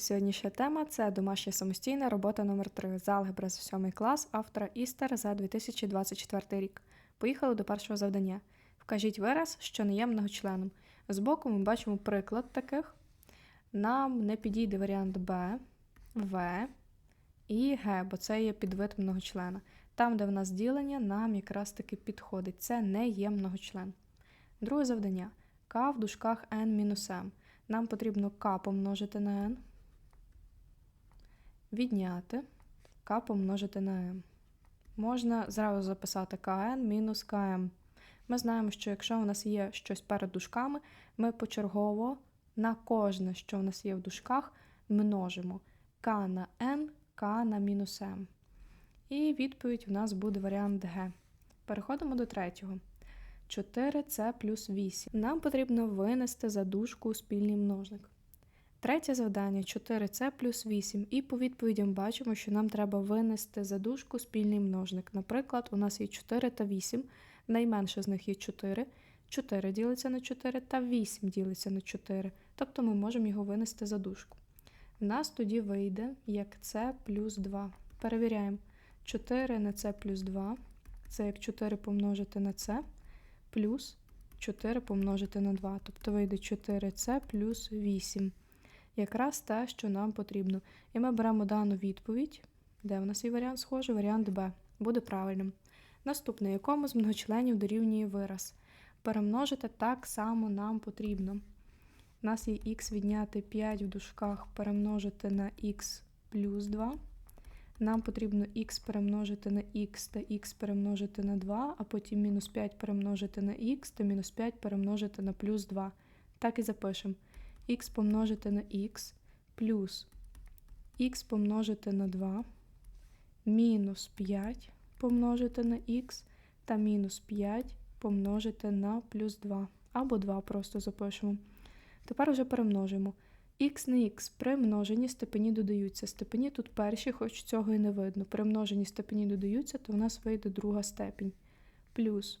Сьогоднішня тема це домашня самостійна робота номер 3 з алгебра за 7 клас автора Істер за 2024 рік. Поїхали до першого завдання. Вкажіть вираз, що не є многочленом. Збоку ми бачимо приклад таких. Нам не підійде варіант Б, В і Г, бо це є підвид многочлена. Там, де в нас ділення, нам якраз таки підходить. Це не є многочлен. Друге завдання. К в дужках n-m. Нам потрібно К помножити на n відняти k помножити на m. Можна зразу записати kn мінус km. Ми знаємо, що якщо у нас є щось перед дужками, ми почергово на кожне, що у нас є в дужках, множимо k на n, k на мінус m. І відповідь у нас буде варіант Г. Переходимо до третього. 4c плюс 8. Нам потрібно винести за дужку спільний множник. Третє завдання 4c плюс 8. І по відповідям бачимо, що нам треба винести за дужку спільний множник. Наприклад, у нас є 4 та 8, найменше з них є 4. 4 ділиться на 4 та 8 ділиться на 4. Тобто ми можемо його винести за дужку. У нас тоді вийде як c плюс 2. Перевіряємо. 4 на c плюс 2. Це як 4 помножити на c, плюс 4 помножити на 2. Тобто вийде 4c плюс 8 якраз те, що нам потрібно. І ми беремо дану відповідь, де в нас є варіант схожий, варіант Б. Буде правильним. Наступне, якому з многочленів дорівнює вираз. Перемножити так само нам потрібно. У нас є х відняти 5 в дужках перемножити на х плюс 2. Нам потрібно х перемножити на х та х перемножити на 2, а потім мінус 5 перемножити на х та мінус 5 перемножити на плюс 2. Так і запишемо х помножити на х плюс х помножити на 2, мінус 5 помножити на х та мінус 5 помножити на плюс 2. Або 2 просто запишемо. Тепер вже перемножимо. х на х при множенні степені додаються. Степені тут перші, хоч цього і не видно. При множенні степені додаються, то в нас вийде друга степінь. Плюс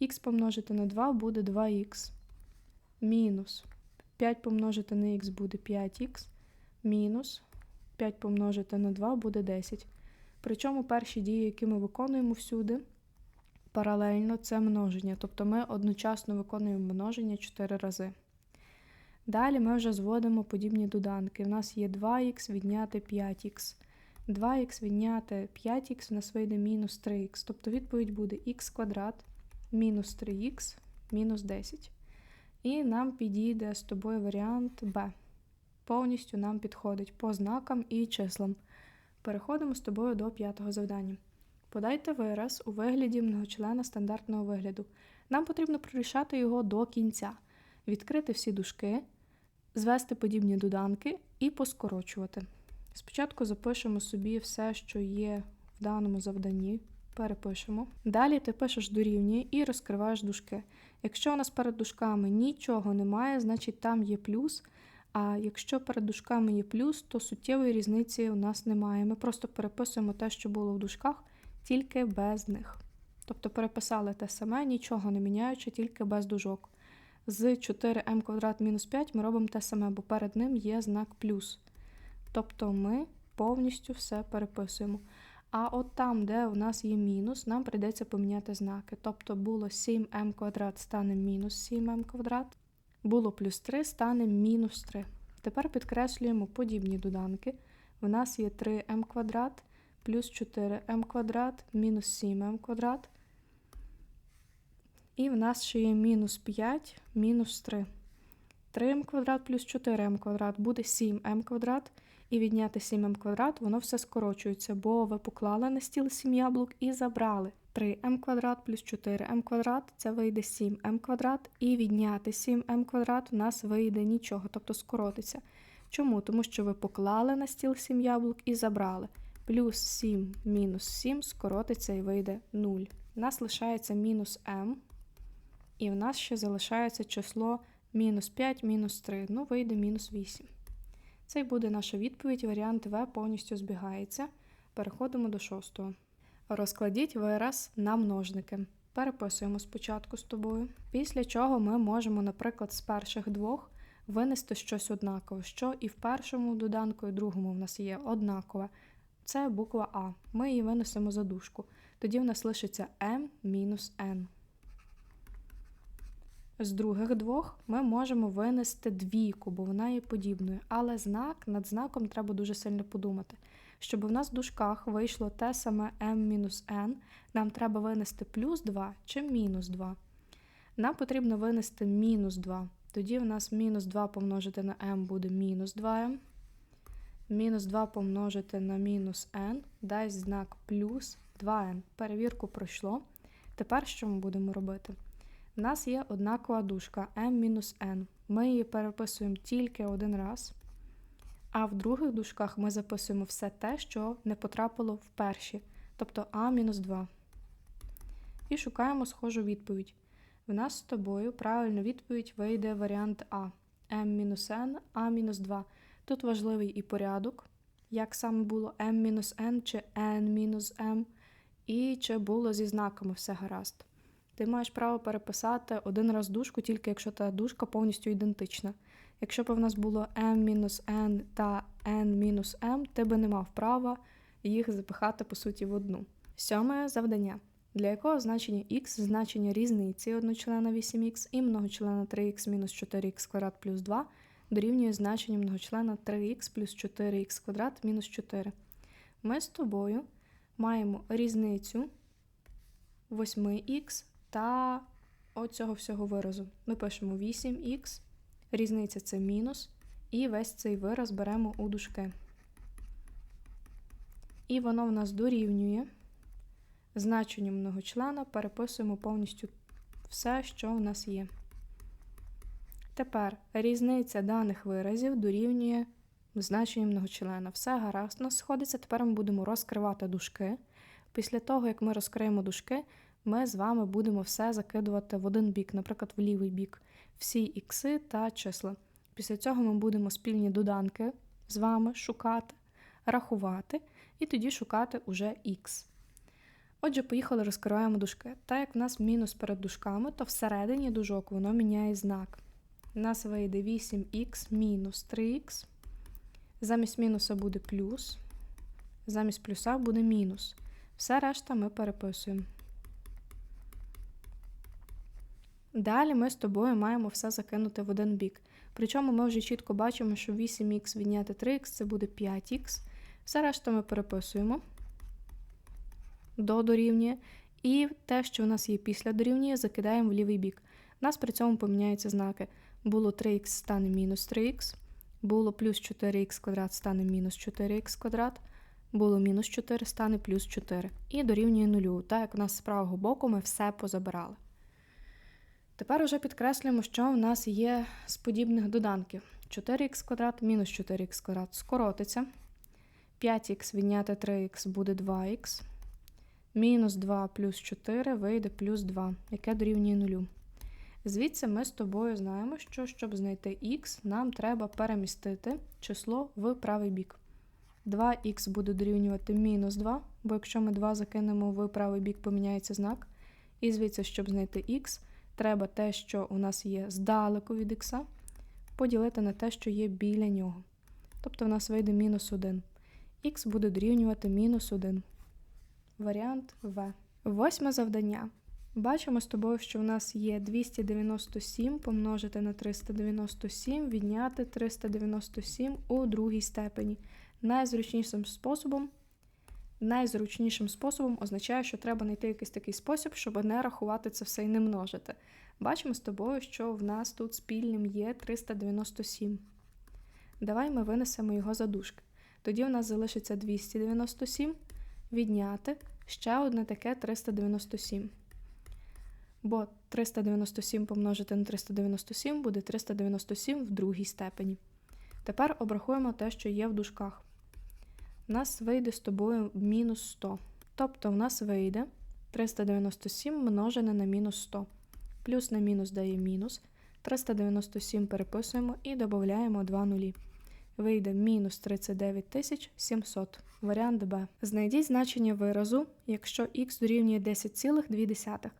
х помножити на 2 буде 2х. Мінус 5 помножити на х буде 5х, мінус 5 помножити на 2 буде 10. Причому перші дії, які ми виконуємо всюди, паралельно це множення. Тобто ми одночасно виконуємо множення 4 рази. Далі ми вже зводимо подібні доданки. У нас є 2х відняти 5х. 2х відняти 5х у нас вийде мінус 3х. Тобто відповідь буде х квадрат мінус 3х мінус 10. І нам підійде з тобою варіант Б. Повністю нам підходить по знакам і числам. Переходимо з тобою до п'ятого завдання. Подайте вираз у вигляді многочлена стандартного вигляду. Нам потрібно прорішати його до кінця, відкрити всі дужки, звести подібні доданки і поскорочувати. Спочатку запишемо собі все, що є в даному завданні. Перепишемо. Далі ти пишеш дорівнює і розкриваєш дужки. Якщо у нас перед дужками нічого немає, значить там є плюс. А якщо перед дужками є плюс, то суттєвої різниці у нас немає. Ми просто переписуємо те, що було в дужках, тільки без них. Тобто переписали те саме, нічого не міняючи, тільки без дужок. З 4m квадрат мінус 5 ми робимо те саме, бо перед ним є знак плюс. Тобто ми повністю все переписуємо. А от там, де у нас є мінус, нам прийдеться поміняти знаки. Тобто було 7m квадрат стане мінус 7m квадрат, було плюс 3 стане мінус 3. Тепер підкреслюємо подібні доданки. У нас є 3m квадрат плюс 4m квадрат мінус 7m квадрат. І в нас ще є мінус 5 мінус 3. 3m квадрат плюс 4m квадрат буде 7m квадрат і відняти 7m квадрат, воно все скорочується, бо ви поклали на стіл 7 яблук і забрали 3m квадрат плюс 4m квадрат, це вийде 7m квадрат, і відняти 7m квадрат у нас вийде нічого, тобто скоротиться. Чому? Тому що ви поклали на стіл 7 яблук і забрали. Плюс 7 мінус 7 скоротиться і вийде 0. У нас лишається мінус m, і в нас ще залишається число мінус 5 мінус 3, ну вийде мінус 8. Це й буде наша відповідь. Варіант В повністю збігається. Переходимо до шостого. Розкладіть вираз на множники. Переписуємо спочатку з тобою. Після чого ми можемо, наприклад, з перших двох винести щось однакове, що і в першому доданку, і в другому в нас є однакове. Це буква А. Ми її винесемо за дужку. Тоді в нас лишиться m мінус n. З других двох ми можемо винести двійку, бо вона є подібною. Але знак над знаком треба дуже сильно подумати. Щоб у нас в дужках вийшло те саме m-n, нам треба винести плюс 2 чи мінус 2. Нам потрібно винести мінус 2. Тоді в нас мінус 2 помножити на m буде мінус 2m. Мінус 2 помножити на мінус n дасть знак плюс 2n. Перевірку пройшло. Тепер що ми будемо робити? У нас є однакова дужка m-n. Ми її переписуємо тільки один раз. А в других дужках ми записуємо все те, що не потрапило в перші, тобто А-2. І шукаємо схожу відповідь. В нас з тобою правильно відповідь вийде варіант А. m-n, А-2. Тут важливий і порядок, як саме було m-n чи n-m, і чи було зі знаками все гаразд. Ти маєш право переписати один раз дужку, тільки якщо та дужка повністю ідентична. Якщо б в нас було m-n та n-m, ти би не мав права їх запихати по суті в одну. Сьоме завдання. Для якого значення x значення різниці одночлена 8х і многочлена 3х мінус 4х квадрат плюс 2 дорівнює значенню многочлена 3х плюс 4х квадрат мінус 4. Ми з тобою маємо різницю 8х та оцього всього виразу. Ми пишемо 8х, різниця це мінус, і весь цей вираз беремо у дужки. І воно в нас дорівнює. Значенню многочлена переписуємо повністю все, що в нас є. Тепер різниця даних виразів дорівнює значенню многочлена. Все гаразд у нас сходиться. Тепер ми будемо розкривати дужки. Після того, як ми розкриємо дужки, ми з вами будемо все закидувати в один бік, наприклад, в лівий бік, всі ікси та числа. Після цього ми будемо спільні доданки з вами шукати, рахувати і тоді шукати уже х. Отже, поїхали, розкриваємо дужки. Так як в нас мінус перед дужками, то всередині дужок воно міняє знак. У нас вийде 8х мінус 3х. Замість мінуса буде плюс, замість плюса буде мінус. Все решта ми переписуємо. Далі ми з тобою маємо все закинути в один бік. Причому ми вже чітко бачимо, що 8х відняти 3х це буде 5х. Все решта ми переписуємо до дорівнює. І те, що у нас є після дорівнює, закидаємо в лівий бік. У нас при цьому поміняються знаки. Було 3х стане мінус 3х, було плюс 4х квадрат стане мінус 4х квадрат, було мінус 4 стане плюс 4. І дорівнює нулю. Так як у нас з правого боку ми все позабирали. Тепер уже підкреслюємо, що в нас є з подібних доданків. 4х квадрат мінус 4х квадрат скоротиться. 5х відняти 3х буде 2х. Мінус 2 плюс 4 вийде плюс 2, яке дорівнює 0. Звідси ми з тобою знаємо, що щоб знайти х, нам треба перемістити число в правий бік. 2х буде дорівнювати мінус 2, бо якщо ми 2 закинемо в правий бік, поміняється знак. І звідси, щоб знайти х, треба те, що у нас є здалеку від х, поділити на те, що є біля нього. Тобто в нас вийде мінус 1. Х буде дорівнювати мінус 1. Варіант В. Восьме завдання. Бачимо з тобою, що в нас є 297 помножити на 397, відняти 397 у другій степені. Найзручнішим способом найзручнішим способом означає, що треба знайти якийсь такий спосіб, щоб не рахувати це все і не множити. Бачимо з тобою, що в нас тут спільним є 397. Давай ми винесемо його за дужки. Тоді в нас залишиться 297, відняти ще одне таке 397. Бо 397 помножити на 397 буде 397 в другій степені. Тепер обрахуємо те, що є в дужках у нас вийде з тобою мінус 100. Тобто в нас вийде 397 множене на мінус 100. Плюс на мінус дає мінус. 397 переписуємо і додаємо 2 нулі. Вийде мінус 39 700. Варіант Б. Знайдіть значення виразу, якщо х дорівнює 10,2.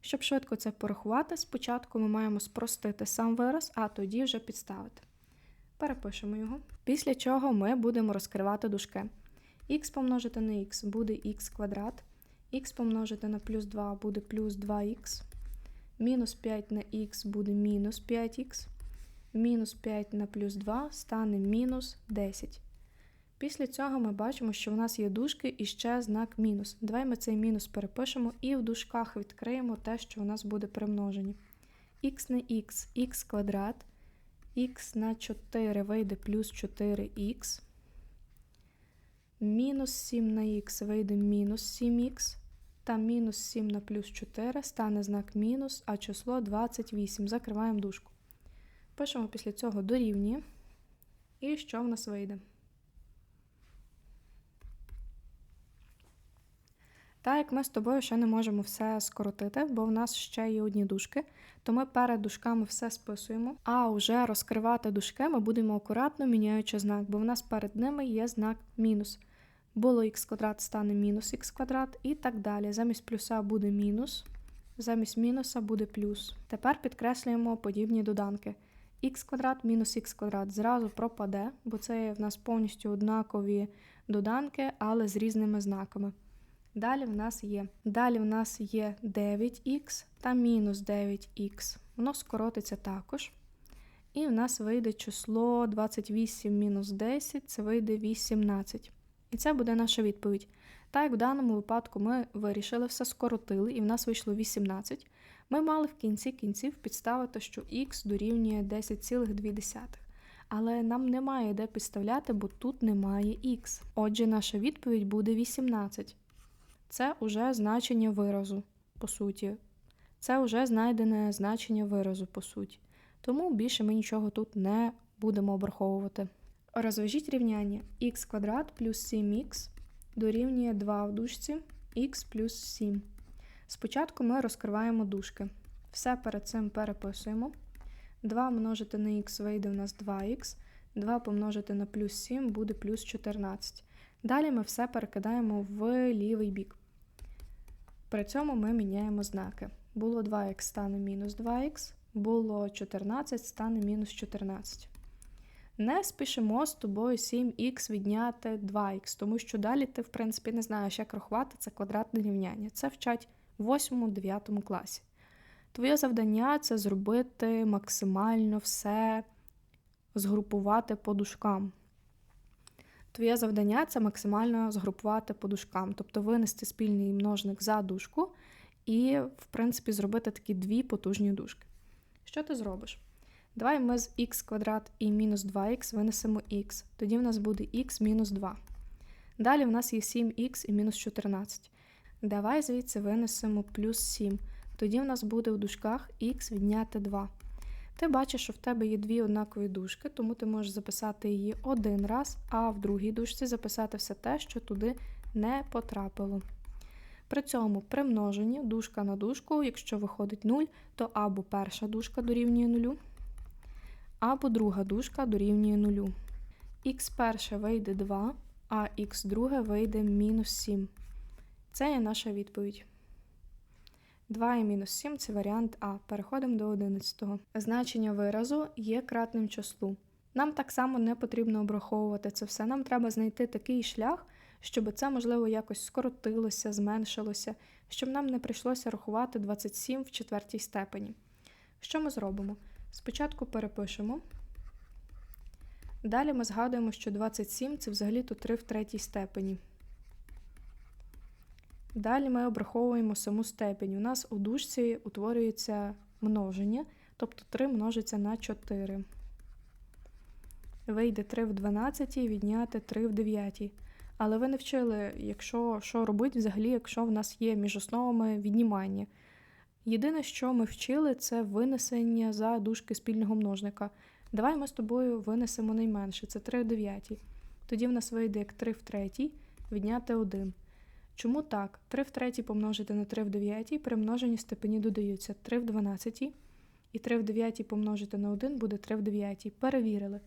Щоб швидко це порахувати, спочатку ми маємо спростити сам вираз, а тоді вже підставити. Перепишемо його. Після чого ми будемо розкривати дужки. х помножити на х буде х квадрат, х помножити на плюс 2 буде плюс 2х, мінус 5 на х буде мінус 5х, мінус 5 на плюс 2 стане мінус 10. Після цього ми бачимо, що в нас є дужки і ще знак мінус. Давай ми цей мінус перепишемо і в дужках відкриємо те, що у нас буде при множенні. х на х, х квадрат, х на 4 вийде плюс 4х, мінус 7 на х вийде мінус 7х, та мінус 7 на плюс 4 стане знак мінус, а число 28. Закриваємо дужку. Пишемо після цього дорівнює. І що в нас вийде? Так як ми з тобою ще не можемо все скоротити, бо в нас ще є одні дужки, то ми перед дужками все списуємо, а вже розкривати дужки ми будемо акуратно міняючи знак, бо в нас перед ними є знак мінус. Було х квадрат стане мінус х квадрат і так далі. Замість плюса буде мінус, замість мінуса буде плюс. Тепер підкреслюємо подібні доданки. х квадрат мінус х квадрат зразу пропаде, бо це в нас повністю однакові доданки, але з різними знаками. Далі в нас є Далі в нас є 9х та мінус 9х. Воно скоротиться також. І в нас вийде число 28 мінус 10, це вийде 18. І це буде наша відповідь. Так як в даному випадку ми вирішили, все скоротили, і в нас вийшло 18. Ми мали в кінці кінців підставити, що х дорівнює 10,2. Але нам немає де підставляти, бо тут немає х. Отже, наша відповідь буде 18. Це вже значення виразу, по суті. Це вже знайдене значення виразу, по суті. Тому більше ми нічого тут не будемо обраховувати. Розв'яжіть рівняння х квадрат плюс 7х дорівнює 2 в дужці х плюс 7. Спочатку ми розкриваємо дужки. Все перед цим переписуємо. 2 множити на х вийде у нас 2х, 2 помножити на плюс 7 буде плюс 14. Далі ми все перекидаємо в лівий бік. При цьому ми міняємо знаки. Було 2х стане мінус 2х, було 14 стане мінус 14. Не спішимо з тобою 7х відняти 2х, тому що далі ти, в принципі, не знаєш, як рахувати це квадратне рівняння. Це вчать в 8-9 класі. Твоє завдання це зробити максимально все, згрупувати по дужкам. Твоє завдання це максимально згрупувати по дужкам, тобто винести спільний множник за дужку і, в принципі, зробити такі дві потужні дужки. Що ти зробиш? Давай ми з х квадрат і мінус 2х винесемо х, тоді в нас буде х мінус 2. Далі в нас є 7х і мінус 14. Давай звідси винесемо плюс 7. Тоді в нас буде в дужках х відняти 2. Ти бачиш, що в тебе є дві однакові дужки, тому ти можеш записати її один раз, а в другій дужці записати все те, що туди не потрапило. При цьому при множенні дужка на дужку, якщо виходить 0, то або перша дужка дорівнює 0, або друга дужка дорівнює 0. Х перше вийде 2, а х друге вийде мінус 7. Це є наша відповідь. 2 і мінус 7 це варіант А. Переходимо до 11. Значення виразу є кратним числу. Нам так само не потрібно обраховувати це все. Нам треба знайти такий шлях, щоб це, можливо, якось скоротилося, зменшилося, щоб нам не прийшлося рахувати 27 в четвертій степені. Що ми зробимо? Спочатку перепишемо. Далі ми згадуємо, що 27 це взагалі-то 3 в третій степені. Далі ми обраховуємо саму степень. У нас у дужці утворюється множення, тобто 3 множиться на 4. Вийде 3 в 12 відняти 3 в 9. Але ви не вчили, якщо що робити взагалі, якщо в нас є між основами віднімання. Єдине, що ми вчили, це винесення за дужки спільного множника. Давай ми з тобою винесемо найменше, це 3 в 9. Тоді в нас вийде як 3 в 3, відняти 1. Чому так? 3 в 3 помножити на 3 в 9 при множенні степені додаються 3 в 12, і 3 в 9 помножити на 1 буде 3 в 9. Перевірили.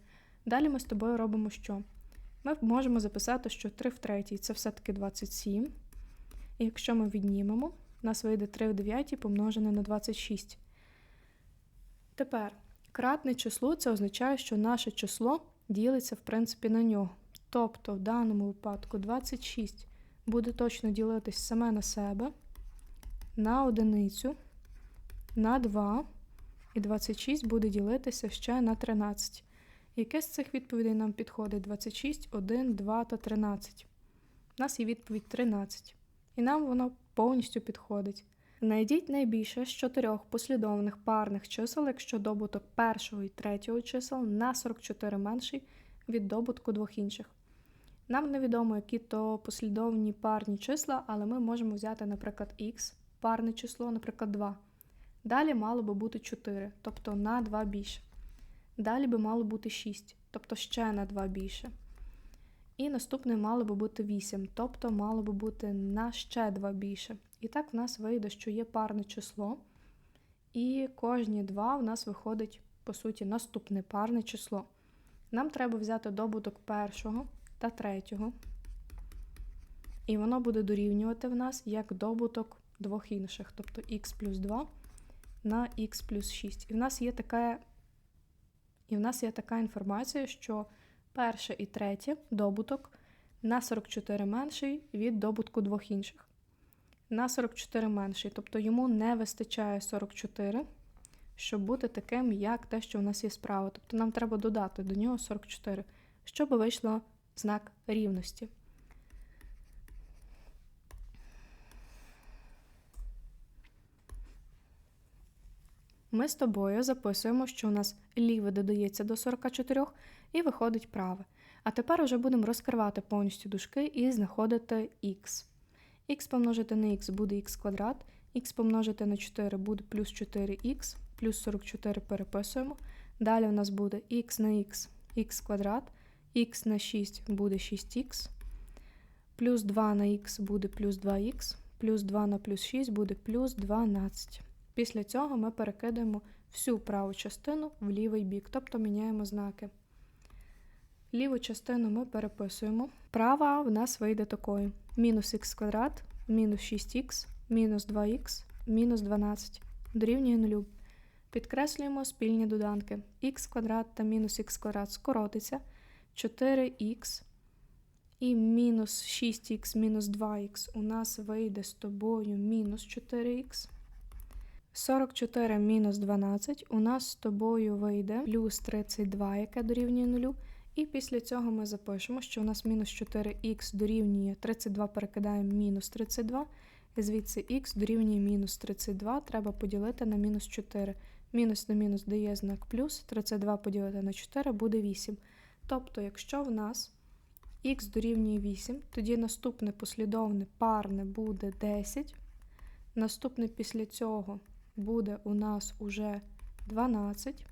Далі ми з тобою робимо що? Ми можемо записати, що 3 в 3 це все-таки 27. І якщо ми віднімемо, У нас вийде 3 в 9 помножене на 26. Тепер кратне число це означає, що наше число ділиться в принципі на нього. Тобто в даному випадку 26 буде точно ділитись саме на себе, на одиницю, на 2, і 26 буде ділитися ще на 13. Яке з цих відповідей нам підходить? 26, 1, 2 та 13. У нас є відповідь 13. І нам воно повністю підходить. Знайдіть найбільше з чотирьох послідовних парних чисел, якщо добуток першого і третього чисел на 44 менший від добутку двох інших. Нам невідомо, які то послідовні парні числа, але ми можемо взяти, наприклад, х, парне число, наприклад, 2. Далі мало би бути 4, тобто на 2 більше. Далі би мало бути 6, тобто ще на 2 більше. І наступне мало би бути 8, тобто мало би бути на ще 2 більше. І так в нас вийде, що є парне число. І кожні 2 в нас виходить, по суті, наступне парне число. Нам треба взяти добуток першого та третього. І воно буде дорівнювати в нас як добуток двох інших, тобто х плюс 2 на х плюс 6. І в нас є така і в нас є така інформація, що перше і третє добуток на 44 менший від добутку двох інших. На 44 менший, тобто йому не вистачає 44, щоб бути таким, як те, що у нас є справа. Тобто нам треба додати до нього 44, щоб вийшло знак рівності. Ми з тобою записуємо, що у нас ліве додається до 44 і виходить праве. А тепер вже будемо розкривати повністю дужки і знаходити х. х помножити на х буде х квадрат, х помножити на 4 буде плюс 4х, плюс 44 переписуємо. Далі у нас буде х на х х квадрат, х на 6 буде 6х, плюс 2 на х буде плюс 2х, плюс 2 на плюс 6 буде плюс 12. Після цього ми перекидаємо всю праву частину в лівий бік, тобто міняємо знаки. Ліву частину ми переписуємо. Права в нас вийде такою: мінус х квадрат, мінус 6х, мінус 2х, мінус 12 дорівнює 0. Підкреслюємо спільні доданки. х квадрат та мінус х квадрат скоротиться 4х і мінус 6х мінус 2х у нас вийде з тобою мінус 4х. 44 мінус 12 у нас з тобою вийде плюс 32, яке дорівнює 0. І після цього ми запишемо, що у нас мінус 4х дорівнює 32, перекидаємо мінус 32. І звідси х дорівнює мінус 32, треба поділити на мінус 4. Мінус на мінус дає знак плюс, 32 поділити на 4 буде 8. Тобто, якщо в нас х дорівнює 8, тоді наступне послідовне парне буде 10. Наступне після цього буде у нас уже 12.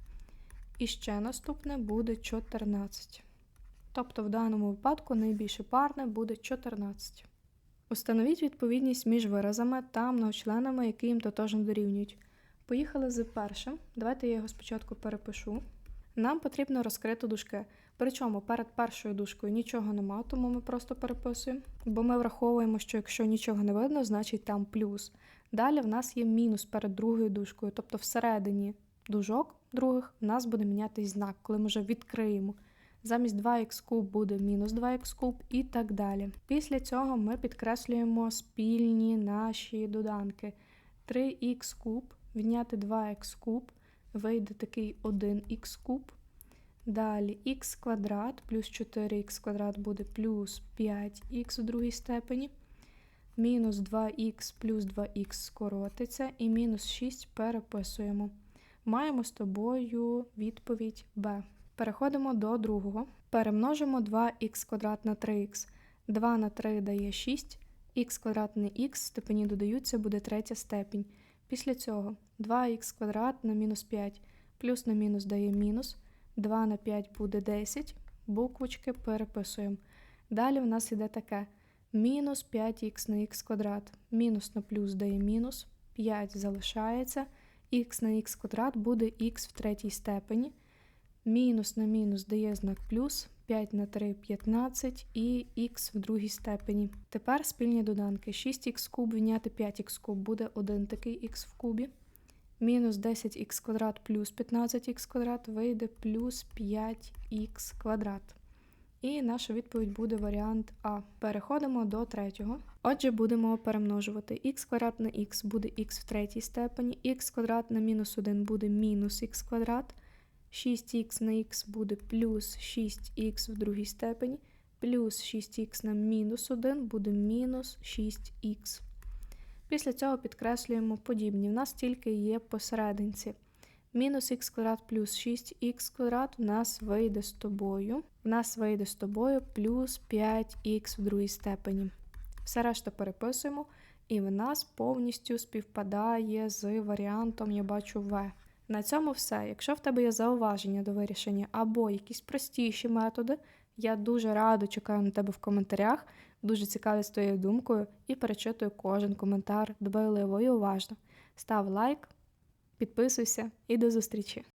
І ще наступне буде 14. Тобто в даному випадку найбільше парне буде 14. Установіть відповідність між виразами та многочленами, які їм тотожно дорівнюють. Поїхали з першим. Давайте я його спочатку перепишу. Нам потрібно розкрити дужки. Причому перед першою дужкою нічого нема, тому ми просто переписуємо. Бо ми враховуємо, що якщо нічого не видно, значить там плюс. Далі в нас є мінус перед другою дужкою, тобто всередині дужок других в нас буде мінятись знак, коли ми вже відкриємо. Замість 2х куб буде мінус 2х куб і так далі. Після цього ми підкреслюємо спільні наші доданки. 3х куб, відняти 2х куб, вийде такий 1х куб. Далі х квадрат плюс 4х квадрат буде плюс 5х у другій степені. Мінус 2х плюс 2х скоротиться, і мінус 6 переписуємо. Маємо з тобою відповідь Б. Переходимо до другого. Перемножимо 2х квадрат на 3х. 2 на 3 дає 6, х квадрат на х степені додаються, буде третя степінь. Після цього 2х квадрат на мінус 5, плюс на мінус дає мінус, 2 на 5 буде 10, буквочки переписуємо. Далі в нас іде таке мінус 5х на х квадрат, мінус на плюс дає мінус, 5 залишається, х на х квадрат буде х в третій степені. Мінус на мінус дає знак плюс, 5 на 3 – 15 і х в другій степені. Тепер спільні доданки. 6х куб відняти 5х куб буде один такий х в кубі. Мінус 10х квадрат плюс 15х квадрат вийде плюс 5х квадрат. І наша відповідь буде варіант А. Переходимо до третього. Отже, будемо перемножувати х квадрат на х буде х в третій степені, х квадрат на мінус 1 буде мінус х квадрат, 6х на х буде плюс 6х в другій степені, плюс 6х на мінус 1 буде мінус 6х. Після цього підкреслюємо подібні. В нас тільки є посерединці. Мінус х квадрат плюс 6х квадрат у нас вийде з тобою. У нас вийде з тобою плюс 5х в другій степені. Все решта переписуємо, і в нас повністю співпадає з варіантом я бачу В. На цьому все. Якщо в тебе є зауваження до вирішення або якісь простіші методи, я дуже радо чекаю на тебе в коментарях, дуже цікаві з твоєю думкою і перечитую кожен коментар дбайливо і уважно. Став лайк, підписуйся і до зустрічі!